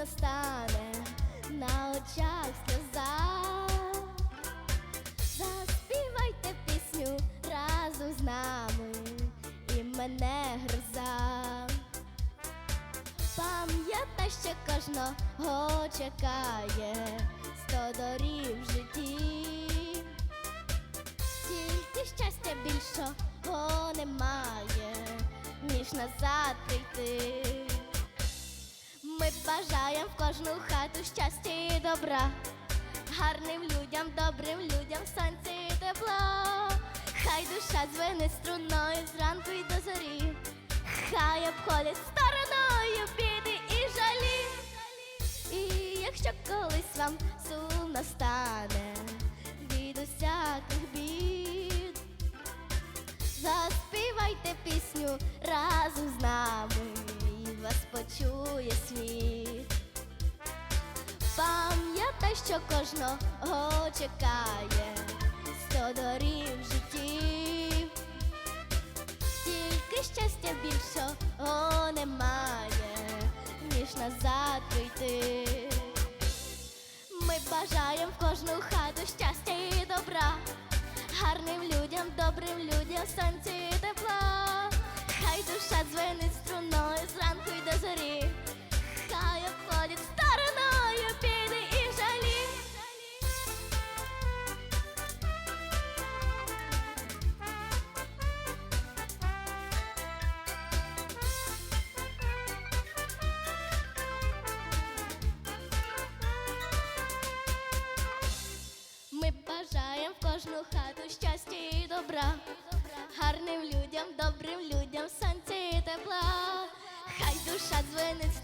настане на очах сльоза. Заспівайте пісню разом з нами і мене гроза. Пам'ятай, що кожного чекає сто дорів в житті. Тільки щастя більшого немає, ніж назад прийти. Ми бажаємо в кожну хату щастя і добра, гарним людям, добрим людям, сонце і тепло. Хай душа звене струною зранку й до зорі, хай обходять стороною біди і жалі. І якщо колись вам сумно стане від усяких бід, заспівайте пісню разом з нами, вас почує світ. Пам'ятай, що кожного чекає сто дорів в житті. Тільки щастя більшого немає, ніж назад прийти. Ми бажаємо в кожну хату щастя і добра, гарним людям, добрим в кожну хату щастя і добра, гарним людям, добрим людям, сонця і тепла. Хай душа дзвенить